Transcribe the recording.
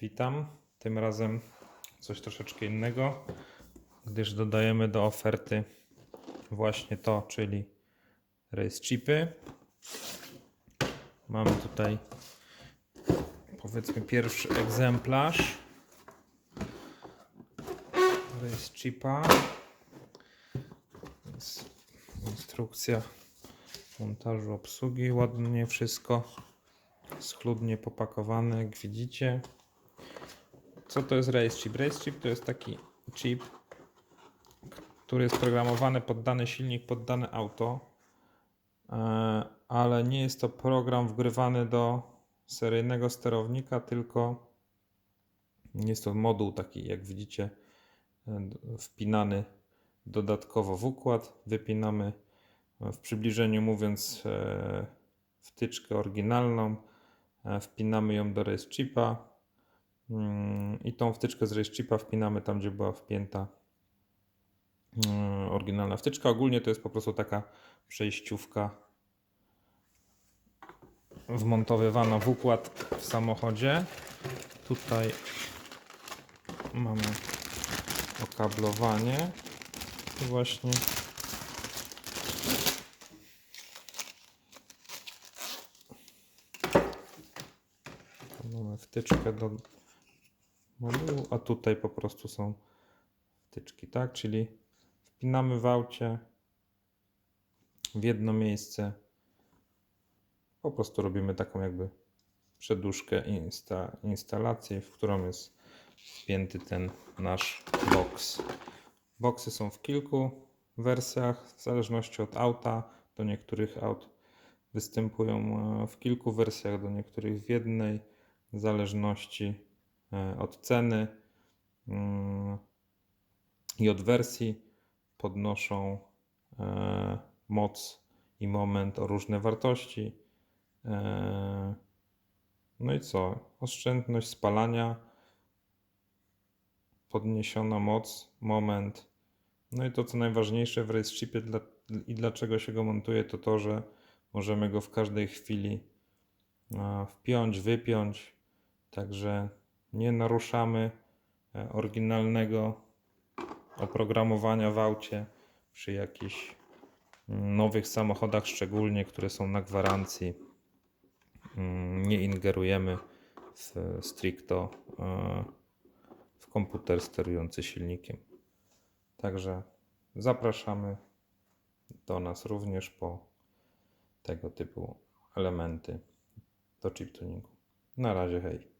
Witam. Tym razem coś troszeczkę innego, gdyż dodajemy do oferty właśnie to, czyli race chipy. Mamy tutaj powiedzmy pierwszy egzemplarz race chipa. Instrukcja montażu obsługi, ładnie wszystko schludnie popakowane, jak widzicie. Co to jest race chip? Race chip to jest taki chip, który jest programowany pod dany silnik, pod dane auto, e, ale nie jest to program wgrywany do seryjnego sterownika, tylko jest to moduł taki, jak widzicie, e, wpinany dodatkowo w układ. Wypinamy e, w przybliżeniu mówiąc wtyczkę oryginalną, wpinamy ją do race chipa i tą wtyczkę z race wpinamy tam, gdzie była wpięta mm, oryginalna wtyczka. Ogólnie to jest po prostu taka przejściówka wmontowywana w układ w samochodzie. Tutaj mamy okablowanie i właśnie mamy wtyczkę do modułu, a tutaj po prostu są wtyczki, tak? Czyli wpinamy w aucie w jedno miejsce. Po prostu robimy taką jakby przedłużkę insta, instalacji, w którą jest wpięty ten nasz box. Boxy są w kilku wersjach, w zależności od auta. Do niektórych aut występują e, w kilku wersjach, do niektórych w jednej, w zależności od ceny mm, i od wersji podnoszą e, moc i moment o różne wartości. E, No i co? Oszczędność spalania, podniesiona moc, moment. No i to, co najważniejsze w race chipie dla, i dlaczego się go montuje, to to, że możemy go w każdej chwili e, wpiąć, wypiąć. Także nie naruszamy e, oryginalnego oprogramowania w aucie przy jakichś mm, nowych samochodach, szczególnie które są na gwarancji. Mm, Nie ingerujemy w stricto e, w komputer sterujący silnikiem. Także zapraszamy do nas również po tego typu elementy do chip tuningu. Na razie, hej.